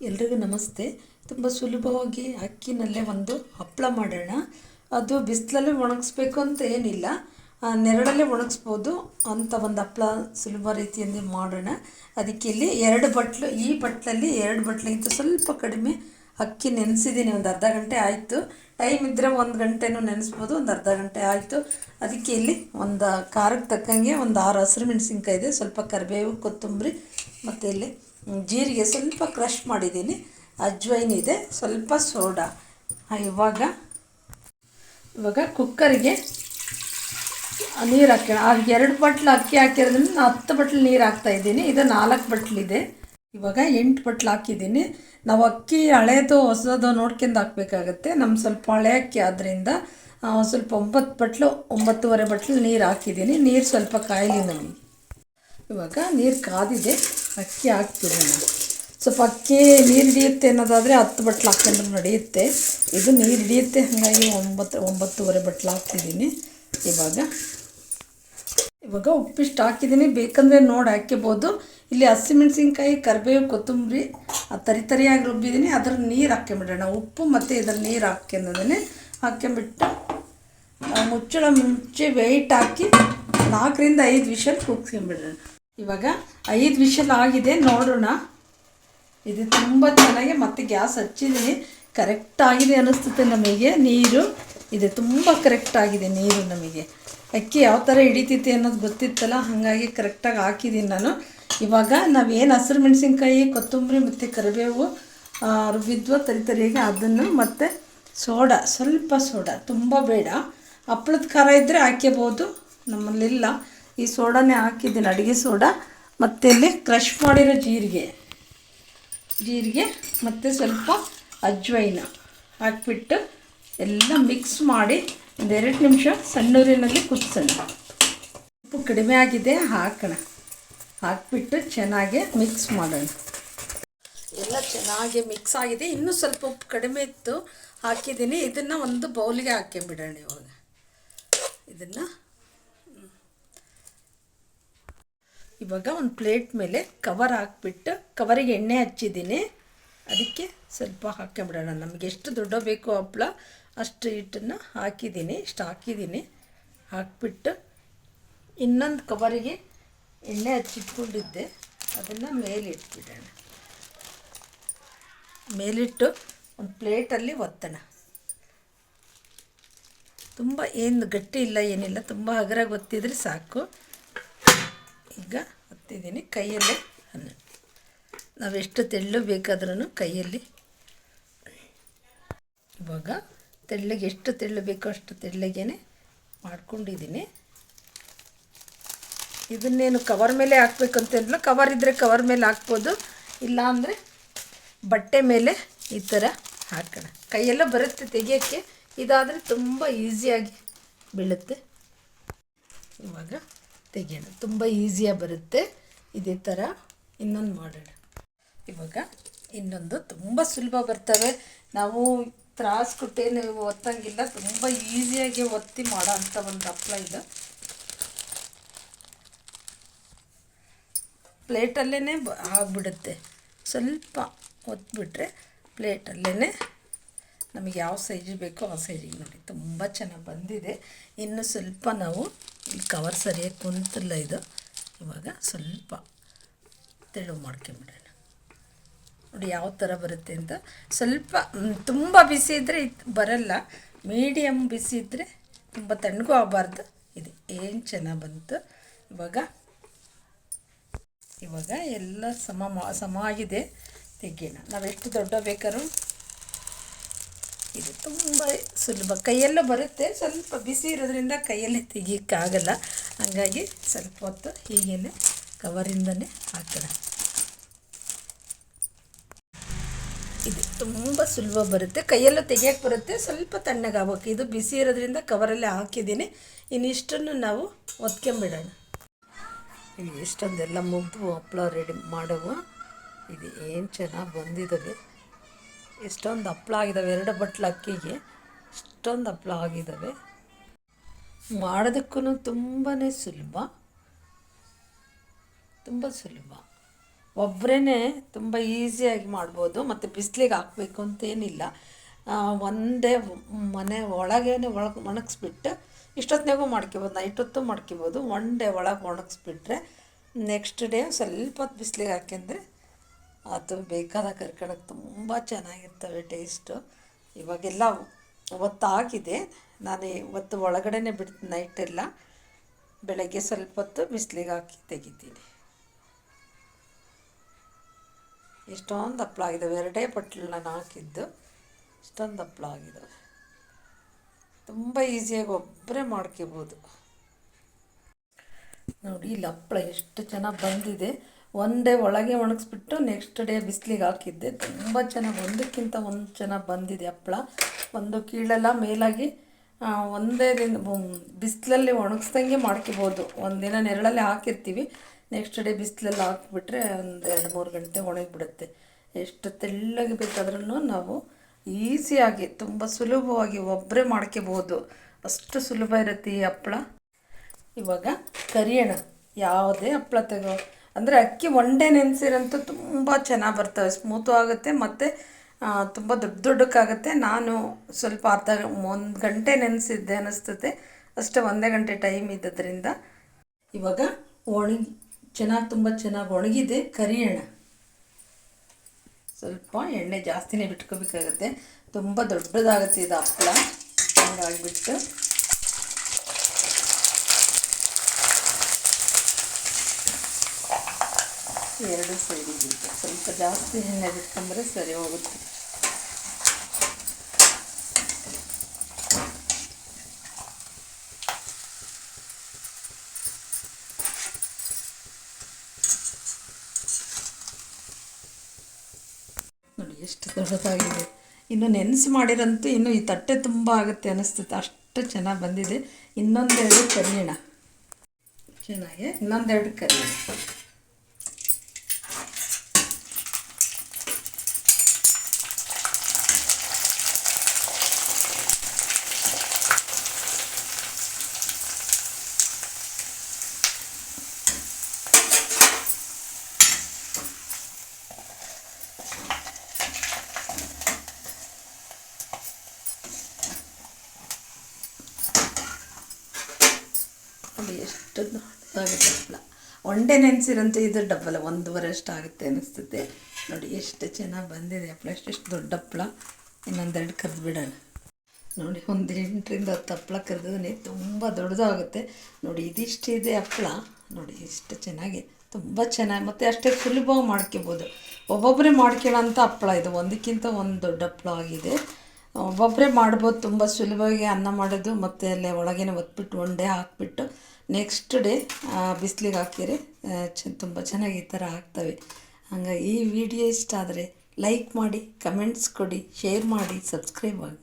ಎಲ್ರಿಗೂ ನಮಸ್ತೆ. ತುಂಬ ಸುಲಭವಾಗಿ ಅಕ್ಕಿನಲ್ಲೇ ಒಂದು ಹಪ್ಪಳ ಮಾಡೋಣ. ಅದು ಬಿಸಿಲಲ್ಲಿ ಒಣಗಿಸ್ಬೇಕು ಅಂತ ಏನಿಲ್ಲ. ನೆರಳಲ್ಲೇ ಒಣಗಿಸ್ಬೋದು. ಅಂತ ಒಂದು ಹಪ್ಪಳ ಸುಲಭ ರೀತಿಯಲ್ಲಿ ಮಾಡೋಣ. ಅದಕ್ಕೆ ಇಲ್ಲಿ ಎರಡು ಬಟ್ಲು, ಈ ಬಟ್ಲಲ್ಲಿ ಎರಡು ಬಟ್ಲಿಗಿಂತ ಸ್ವಲ್ಪ ಕಡಿಮೆ ಅಕ್ಕಿ ನೆನೆಸಿದ್ದೀನಿ. ಒಂದು ಅರ್ಧ ಗಂಟೆ ಆಯಿತು. ಟೈಮ್ ಇದ್ದರೆ ಒಂದು ಗಂಟೆನೂ ನೆನೆಸ್ಬೋದು, ಒಂದು ಅರ್ಧ ಗಂಟೆ ಆಯಿತು. ಅದಕ್ಕೆ ಇಲ್ಲಿ ಒಂದು ಖಾರಕ್ಕೆ ತಕ್ಕಂಗೆ ಒಂದು ಆರು ಹಸಿರು ಮೆಣಸಿನ್ಕಾಯಿ ಇದೆ. ಸ್ವಲ್ಪ ಕರಿಬೇವು, ಕೊತ್ತಂಬರಿ, ಮತ್ತು ಇಲ್ಲಿ ಜೀರಿಗೆ ಸ್ವಲ್ಪ ಕ್ರಷ್ ಮಾಡಿದ್ದೀನಿ. ಅಜ್ವೈನ್ ಇದೆ, ಸ್ವಲ್ಪ ಸೋಡಾ. ಇವಾಗ ಇವಾಗ ಕುಕ್ಕರಿಗೆ ನೀರು ಹಾಕೋಣ. ಆ, ಎರಡು ಬಟ್ಲು ಅಕ್ಕಿ ಹಾಕಿರೋದ್ರಿಂದ ನಾನು ಹತ್ತು ಬಟ್ಲು ನೀರು ಹಾಕ್ತಾ ಇದ್ದೀನಿ. ಇದು ನಾಲ್ಕು ಬಟ್ಲಿದೆ ಇವಾಗ ಎಂಟು ಬಟ್ಲು ಹಾಕಿದ್ದೀನಿ. ನಾವು ಅಕ್ಕಿ ಹಳೇದು, ಹೊಸದೋ ನೋಡ್ಕೊಂಡು ಹಾಕ್ಬೇಕಾಗತ್ತೆ. ನಮ್ಮ ಸ್ವಲ್ಪ ಹಳೆ ಅಕ್ಕಿ ಆದ್ದರಿಂದ ಸ್ವಲ್ಪ ಒಂಬತ್ತು ಬಟ್ಲು, ಒಂಬತ್ತುವರೆ ಬಟ್ಲು ನೀರು ಹಾಕಿದ್ದೀನಿ. ನೀರು ಸ್ವಲ್ಪ ಕಾಯಲಿ ನಮಗೆ ಇವಾಗ ನೀರು ಕಾದಿದೆ. ಅಕ್ಕಿ ಹಾಕ್ಬಿಡೋಣ ಸ್ವಲ್ಪ ಅಕ್ಕಿ ನೀರು ಹಿಡಿಯುತ್ತೆ ಅನ್ನೋದಾದರೆ ಹತ್ತು ಬಟ್ಲು ಹಾಕ್ಕೊಂಡ್ರೆ ನಡೆಯುತ್ತೆ. ಇದು ನೀರು ಹಿಡಿಯುತ್ತೆ, ಹಾಗಾಗಿ ಒಂಬತ್ತು, ಒಂಬತ್ತುವರೆ ಬಟ್ಲು ಹಾಕ್ತಿದ್ದೀನಿ ಇವಾಗ. ಇವಾಗ ಉಪ್ಪಿಷ್ಟು ಹಾಕಿದ್ದೀನಿ. ಬೇಕಂದರೆ ನೋಡಿ ಹಾಕ್ಕೋಬೋದು ಇಲ್ಲಿ ಹಸಿಮೆಣಸಿನ್ಕಾಯಿ, ಕರಿಬೇವು, ಕೊತ್ತಂಬರಿ ತರಿ ತರಿಯಾಗಿ ರುಬ್ಬಿದ್ದೀನಿ. ಅದ್ರ ನೀರು ಹಾಕ್ಕೊಂಬಿಡೋಣ. ಉಪ್ಪು ಮತ್ತು ಇದ್ರ ನೀರು ಹಾಕ್ಕೊಂಡಿದ್ದೀನಿ. ಹಾಕ್ಕೊಂಬಿಟ್ಟು ಮುಚ್ಚಳ ಮುಚ್ಚಿ ವೆಯ್ಟ್ ಹಾಕಿ ನಾಲ್ಕರಿಂದ ಐದು ವಿಷಲ್ ಕೂಗ್ಸ್ಕೊಂಬಿಡೋಣ ಇವಾಗ ಐದು ವಿಷಲ್ ಆಗಿದೆ, ನೋಡೋಣ. ಇದು ತುಂಬ ಚೆನ್ನಾಗಿ ಮತ್ತೆ ಗ್ಯಾಸ್ ಹಚ್ಚಿದ್ದೀನಿ. ಕರೆಕ್ಟ್ ಆಗಿದೆ ಅನ್ನಿಸ್ತದೆ ನಮಗೆ ನೀರು. ಇದು ತುಂಬ ಕರೆಕ್ಟ್ ಆಗಿದೆ ನೀರು ನಮಗೆ. ಅಕ್ಕಿ ಯಾವ ಥರ ಹಿಡಿತೈತಿ ಅನ್ನೋದು ಗೊತ್ತಿತ್ತಲ್ಲ, ಹಾಗಾಗಿ ಕರೆಕ್ಟಾಗಿ ಹಾಕಿದ್ದೀನಿ ನಾನು. ಇವಾಗ ನಾವೇನು ಹಸಿರು ಮೆಣಸಿನ್ಕಾಯಿ, ಕೊತ್ತಂಬರಿ ಮತ್ತು ಕರಿಬೇವು ರುಬ್ಬಿದ್ವೋ ತರಿ ತರಿಯಾಗಿ ಅದನ್ನು ಮತ್ತು ಸೋಡಾ, ಸ್ವಲ್ಪ ಸೋಡಾ, ತುಂಬ ಬೇಡ. ಹಪ್ಪಳದ ಖಾರ ಇದ್ದರೆ ಹಾಕ್ಕೋಬೋದು ನಮ್ಮಲ್ಲಿಲ್ಲ. ಈ ಸೋಡಾನೇ ಹಾಕಿದ್ದೀನಿ, ಅಡುಗೆ ಸೋಡಾ. ಮತ್ತು ಇಲ್ಲಿ ಕ್ರಷ್ ಮಾಡಿರೋ ಜೀರಿಗೆ. ಜೀರಿಗೆ ಮತ್ತು ಸ್ವಲ್ಪ ಅಜ್ವೈನ ಹಾಕಿಬಿಟ್ಟು ಎಲ್ಲ ಮಿಕ್ಸ್ ಮಾಡಿ ಒಂದೆರಡು ನಿಮಿಷ ಸಣ್ಣೂರಿನಲ್ಲಿ ಕುದಿಸೋಣ. ಉಪ್ಪು ಕಡಿಮೆ ಆಗಿದೆ, ಹಾಕೋಣ. ಹಾಕಿಬಿಟ್ಟು ಚೆನ್ನಾಗಿ ಮಿಕ್ಸ್ ಮಾಡೋಣ. ಎಲ್ಲ ಚೆನ್ನಾಗಿ ಮಿಕ್ಸ್ ಆಗಿದೆ. ಇನ್ನೂ ಸ್ವಲ್ಪ ಉಪ್ಪು ಕಡಿಮೆ ಇತ್ತು, ಹಾಕಿದ್ದೀನಿ. ಇದನ್ನು ಒಂದು ಬೌಲಿಗೆ ಹಾಕಿಬಿಡೋಣ ಇವಾಗ. ಇದನ್ನು ಇವಾಗ ಒಂದು ಪ್ಲೇಟ್ ಮೇಲೆ ಕವರ್ ಹಾಕ್ಬಿಟ್ಟು ಕವರಿಗೆ ಎಣ್ಣೆ ಹಚ್ಚಿದ್ದೀನಿ. ಅದಕ್ಕೆ ಸ್ವಲ್ಪ ಹಾಕ್ಕೊಂಬಿಡೋಣ. ನಮಗೆ ಎಷ್ಟು ದೊಡ್ಡ ಬೇಕೋ ಹಪ್ಪಳ ಅಷ್ಟು ಹಿಟ್ಟನ್ನು ಹಾಕಿದ್ದೀನಿ, ಇಷ್ಟು ಹಾಕಿದ್ದೀನಿ. ಹಾಕ್ಬಿಟ್ಟು ಇನ್ನೊಂದು ಕವರಿಗೆ ಎಣ್ಣೆ ಹಚ್ಚಿಟ್ಕೊಂಡಿದ್ದೆ. ಅದನ್ನು ಮೇಲಿಟ್ಬಿಡೋಣ. ಮೇಲಿಟ್ಟು ಒಂದು ಪ್ಲೇಟಲ್ಲಿ ಒತ್ತೋಣ. ತುಂಬ ಏನು ಗಟ್ಟಿ ಇಲ್ಲ, ಏನಿಲ್ಲ, ತುಂಬ ಹಗರಾಗಿ ಒತ್ತಿದ್ರೆ ಸಾಕು. ಈಗ ಹತ್ತಿದ್ದೀನಿ. ಕೈಯಲ್ಲೇ ಅನ್ನ. ನಾವೆಷ್ಟು ತೆಳ್ಳು ಬೇಕಾದ್ರೂ ಕೈಯಲ್ಲಿ. ಇವಾಗ ತೆಳ್ಳಗೆ ಎಷ್ಟು ತೆಳ್ಳು ಬೇಕೋ ಅಷ್ಟು ತೆಳ್ಳಗೇನೆ ಮಾಡ್ಕೊಂಡಿದ್ದೀನಿ. ಇದನ್ನೇನು ಕವರ್ ಮೇಲೆ ಹಾಕ್ಬೇಕು ಅಂತೇನಿಲ್ಲ ಕವರ್ ಇದ್ದರೆ ಕವರ್ ಮೇಲೆ ಹಾಕ್ಬೋದು. ಇಲ್ಲ ಅಂದರೆ ಬಟ್ಟೆ ಮೇಲೆ ಈ ಥರ ಹಾಕೋಣ. ಕೈಯೆಲ್ಲ ಬರುತ್ತೆ ತೆಗಿಯೋಕ್ಕೆ. ಇದಾದರೆ ತುಂಬ ಈಸಿಯಾಗಿ ಬೀಳುತ್ತೆ. ಇವಾಗ ತೆಗಿಯೋಣ ತುಂಬ ಈಸಿಯಾಗಿ ಬರುತ್ತೆ ಇದೇ ಥರ ಇನ್ನೊಂದು ಮಾಡೋಣ. ಇವಾಗ ಇನ್ನೊಂದು ತುಂಬ ಸುಲಭ ಬರ್ತವೆ. ನಾವು ತ್ರಾಸು ಕೊಟ್ಟೇನು ಒತ್ತಂಗಿಲ್ಲ, ತುಂಬ ಈಸಿಯಾಗಿ ಒತ್ತಿ ಮಾಡೋ ಅಂಥ ಒಂದು ಹಪ್ಪಳ ಇದು. ಪ್ಲೇಟಲ್ಲೇ ಆಗಿಬಿಡುತ್ತೆ. ಸ್ವಲ್ಪ ಒತ್ಬಿಟ್ರೆ ಪ್ಲೇಟಲ್ಲೇ ನಮಗೆ ಯಾವ ಸೈಜ್ ಬೇಕೋ ಆ ಸೈಜಿಗೆ ನೋಡಿ. ತುಂಬ ಚೆನ್ನಾಗಿ ಬಂದಿದೆ. ಇನ್ನು ಸ್ವಲ್ಪ ನಾವು ಈ ಕವರ್ ಸರಿಯಾಗಿ ಕುಂತಿಲ್ಲ ಇದು. ಇವಾಗ ಸ್ವಲ್ಪ ತೆಳು ಮಾಡ್ಕೊಂಬಿಡೋಣ. ನೋಡಿ ಯಾವ ಥರ ಬರುತ್ತೆ ಅಂತ. ಸ್ವಲ್ಪ ತುಂಬ ಬಿಸಿ ಇದ್ದರೆ ಇದು ಬರಲ್ಲ. ಮೀಡಿಯಮ್ ಬಿಸಿ ಇದ್ದರೆ ತುಂಬ ತಣ್ಣಗೂ ಆಗಬಾರ್ದು. ಇದು ಏನು ಚೆನ್ನಾಗಿ ಬಂತು. ಇವಾಗ ಇವಾಗ ಎಲ್ಲ ಸಮ ಸಮ ಆಗಿದೆ. ತೆಗಿಯೋಣ. ನಾವೆಷ್ಟು ದೊಡ್ಡ ಬೇಕಾದ್ರೂ ಇದು ತುಂಬ ಸುಲಭ. ಕೈಯಲ್ಲೂ ಬರುತ್ತೆ. ಸ್ವಲ್ಪ ಬಿಸಿ ಇರೋದ್ರಿಂದ ಕೈಯಲ್ಲೇ ತೆಗಿಯೋಕ್ಕಾಗಲ್ಲ. ಹಾಗಾಗಿ ಸ್ವಲ್ಪ ಹೊತ್ತು ಹೀಗೇ ಕವರಿಂದನೇ ಹಾಕೋಣ. ಇದು ತುಂಬ ಸುಲಭ ಬರುತ್ತೆ. ಕೈಯಲ್ಲೂ ತೆಗಿಯೋಕ್ಕೆ ಬರುತ್ತೆ. ಸ್ವಲ್ಪ ತಣ್ಣಗಾಗಬೇಕು ಇದು ಬಿಸಿ ಇರೋದ್ರಿಂದ ಕವರಲ್ಲೇ ಹಾಕಿದ್ದೀನಿ. ಇನ್ನಿಷ್ಟನ್ನು ನಾವು ಒತ್ಕೊಂಬಿಡೋಣ. ಇಷ್ಟೊಂದೆಲ್ಲ ಮುಗ್ದು ಹಪ್ಪಳ ರೆಡಿ ಮಾಡುವ. ಇದು ಏನು ಚೆನ್ನಾಗಿ ಬಂದಿದ್ದಾವೆ ಎಷ್ಟೊಂದು ಹಪ್ಪಳ ಆಗಿದ್ದಾವೆ ಎರಡು ಬಟ್ಲು ಅಕ್ಕಿಗೆ ಇಷ್ಟೊಂದು ಹಪ್ಪಳ ಆಗಿದ್ದಾವೆ ಮಾಡೋದಕ್ಕೂ ತುಂಬಾ ಸುಲಭ. ತುಂಬ ಸುಲಭ. ಒಬ್ಬರೇ ತುಂಬ ಈಸಿಯಾಗಿ ಮಾಡ್ಬೋದು, ಮತ್ತು ಬಿಸಿಲಿಗೆ ಹಾಕಬೇಕು ಅಂತೇನಿಲ್ಲ. ಒಂದೇ ಮನೆ ಒಳಗೇನೆ ಒಳಗೆ ಒಣಗಿಸ್ಬಿಟ್ಟು ಇಷ್ಟೊತ್ತಿನಾಗೂ ಮಾಡ್ಕೋಬೋದು ನೈಟ್ ಹೊತ್ತು ಮಾಡ್ಕೋಬೋದು, ಒನ್ ಡೇ ಒಳಗೆ ಒಣಗಿಸ್ಬಿಟ್ರೆ ನೆಕ್ಸ್ಟ್ ಡೇ ಸ್ವಲ್ಪ ಬಿಸಿಲಿಗೆ ಹಾಕ್ಯಂದ್ರೆ ಅದು ಬೇಕಾದ ಕರ್ಕೊಳಕ್ಕೆ ತುಂಬ ಚೆನ್ನಾಗಿರ್ತವೆ ಟೇಸ್ಟು ಇವಾಗೆಲ್ಲ ಒತ್ತಾಗಿದೆ. ನಾನು ಇವತ್ತು ಒಳಗಡೆನೆ ಬಿಡ್ತೀನಿ ನೈಟೆಲ್ಲ ಬೆಳಗ್ಗೆ ಸ್ವಲ್ಪ ಹೊತ್ತು ಬಿಸಿಲಿಗೆ ಹಾಕಿ ತೆಗಿತೀನಿ. ಎಷ್ಟೊಂದು ಹಪ್ಪಳ ಆಗಿದ್ದಾವೆ ಎರಡೇ ಪಟ್ಲು ನಾನು ಹಾಕಿದ್ದು. ಇಷ್ಟೊಂದು ಹಪ್ಪಳ ಆಗಿದ್ದಾವೆ ತುಂಬ ಈಸಿಯಾಗಿ ಒಬ್ಬರೇ ಮಾಡ್ಕೋಬೋದು. ನೋಡಿ, ಇಲ್ಲಿ ಹಪ್ಪಳ ಎಷ್ಟು ಚೆನ್ನಾಗಿ ಬಂದಿದೆ. ಡೇ ಒಳಗೆ ಒಣಗಿಸ್ಬಿಟ್ಟು ನೆಕ್ಸ್ಟ್ ಡೇ ಬಿಸಿಲಿಗೆ ಹಾಕಿದ್ದೆ. ತುಂಬ ಚೆನ್ನಾಗಿ ಒಂದಕ್ಕಿಂತ ಒಂದು ಚೆನ್ನಾಗಿ ಬಂದಿದೆ ಹಪ್ಪಳ. ಒಂದು ಕೀಳೆಲ್ಲ ಮೇಲಾಗಿ ಒಂದೇ ದಿನ ಬಿಸಿಲಲ್ಲಿ ಒಣಗಿಸ್ದಂಗೆ ಮಾಡ್ಕೋಬೋದು. ಒಂದಿನ ನೆರಳಲ್ಲಿ ಹಾಕಿರ್ತೀವಿ. ನೆಕ್ಸ್ಟ್ ಡೇ ಬಿಸಿಲಲ್ಲಿ ಹಾಕಿಬಿಟ್ರೆ ಒಂದು ಎರಡು ಮೂರು ಗಂಟೆ ಒಣಗಿಬಿಡುತ್ತೆ. ಎಷ್ಟು ತೆಳ್ಳಗೆ ಬೇಕಾದ್ರೂ ನಾವು ಈಸಿಯಾಗಿ, ತುಂಬ ಸುಲಭವಾಗಿ ಒಬ್ಬರೇ ಮಾಡ್ಕೋಬೋದು. ಅಷ್ಟು ಸುಲಭ ಇರುತ್ತೆ ಈ ಹಪ್ಪಳ. ಇವಾಗ ಕರಿಯೋಣ. ಯಾವುದೇ ಹಪ್ಪಳ ತಗೋ. ಅಂದರೆ ಅಕ್ಕಿ ಒಂಡೆ ನೆನೆಸಿರಂತೂ ತುಂಬ ಚೆನ್ನಾಗಿ ಬರ್ತವೆ. ಸ್ಮೂತು ಆಗುತ್ತೆ ಮತ್ತು ತುಂಬ ದೊಡ್ಡ ದೊಡ್ಡಕ್ಕಾಗುತ್ತೆ. ನಾನು ಸ್ವಲ್ಪ ಅರ್ಧ ಒಂದು ಗಂಟೆ ನೆನೆಸಿದ್ದೆ ಅನ್ನಿಸ್ತದೆ ಅಷ್ಟೇ ಒಂದೇ ಗಂಟೆ ಟೈಮ್ ಇದ್ದದ್ರಿಂದ. ಇವಾಗ ಒಣಗಿ, ಚೆನ್ನಾಗಿ, ತುಂಬ ಚೆನ್ನಾಗಿ ಒಣಗಿದೆ. ಕರಿಯೋಣ ಸ್ವಲ್ಪ ಎಣ್ಣೆ ಜಾಸ್ತಿನೇ ಬಿಟ್ಕೋಬೇಕಾಗತ್ತೆ. ತುಂಬ ದೊಡ್ಡದಾಗುತ್ತೆ ಇದು ಹಪ್ಪಳ. ಹಂಗಾಗಿಬಿಟ್ಟು ಎರಡು ಸೈಡಿಗೆ ಸ್ವಲ್ಪ ಜಾಸ್ತಿ ಎಣ್ಣೆ ಬಿಟ್ಕೊಂಡ್ರೆ ಸರಿ ಹೋಗುತ್ತೆ. ನೋಡಿ ಎಷ್ಟು ದೊಡ್ಡದಾಗಿದೆ. ಇನ್ನು ನೆನೆಸಿ ಮಾಡಿರಂತೂ ಇನ್ನು ಈ ತಟ್ಟೆ ತುಂಬ ಆಗುತ್ತೆ ಅನಿಸ್ತದೆ. ಅಷ್ಟು ಚೆನ್ನಾಗಿ ಬಂದಿದೆ. ಇನ್ನೊಂದೆರಡು ಕರಿಯೋಣ. ಚೆನ್ನಾಗಿ ಇನ್ನೊಂದೆರಡು ಕರಿಯೋಣ. ನೋಡಿ ಎಷ್ಟು ದೊಡ್ಡದಾಗುತ್ತೆ ಹಪ್ಪಳ ಒಂಡೆ ನೆನೆಸಿರಂತೆ ಇದು ಡಬ್ಬಲ ಒಂದೂವರೆ ಅಷ್ಟು ಆಗುತ್ತೆ ಅನಿಸ್ತದೆ. ನೋಡಿ, ಎಷ್ಟು ಚೆನ್ನಾಗಿ ಬಂದಿದೆ ಹಪ್ಪಳ ಎಷ್ಟೆಷ್ಟು ದೊಡ್ಡ ಹಪ್ಪಳ ಇನ್ನೊಂದೆರಡು ಕರೆದು ಬಿಡೋಣ. ನೋಡಿ, ಒಂದು ಎಂಟರಿಂದ ಹತ್ತು ಹಪ್ಪಳ ಕರೆದ್ರೆ ತುಂಬ ದೊಡ್ಡದಾಗುತ್ತೆ. ನೋಡಿ ಇದಿಷ್ಟಿದೆ ಹಪ್ಪಳ ನೋಡಿ, ಇಷ್ಟು ಚೆನ್ನಾಗಿ, ತುಂಬ ಚೆನ್ನಾಗಿ, ಮತ್ತು ಅಷ್ಟೇ ಸುಲಭವಾಗಿ ಮಾಡ್ಕೋಬೋದು. ಒಬ್ಬೊಬ್ಬರೇ ಮಾಡ್ಕೊಳ್ಳೋಂಥ ಹಪ್ಪಳ ಇದು. ಒಂದಕ್ಕಿಂತ ಒಂದು ದೊಡ್ಡ ಹಪ್ಪಳ ಆಗಿದೆ. ಒಬ್ಬೊಬ್ಬರೇ ಮಾಡ್ಬೋದು, ತುಂಬ ಸುಲಭವಾಗಿ ಅನ್ನ ಮಾಡೋದು ಮತ್ತು ಅಲ್ಲೇ ಒಳಗೇನೆ ಒತ್ಬಿಟ್ಟು ಒಂಡೆ ಹಾಕ್ಬಿಟ್ಟು ನೆಕ್ಸ್ಟ್ ಡೇ ಬಿಸಿಲಿಗೆ ಹಾಕಿದರೆ ಚ, ತುಂಬ ಚೆನ್ನಾಗಿ ಈ ಥರ ಆಗ್ತವೆ. ಹಂಗಾಗಿ ಈ ವಿಡಿಯೋ ಇಷ್ಟ ಆದರೆ ಲೈಕ್ ಮಾಡಿ ಕಮೆಂಟ್ಸ್ ಕೊಡಿ ಶೇರ್ ಮಾಡಿ ಸಬ್ಸ್ಕ್ರೈಬ್ ಆಗಿ.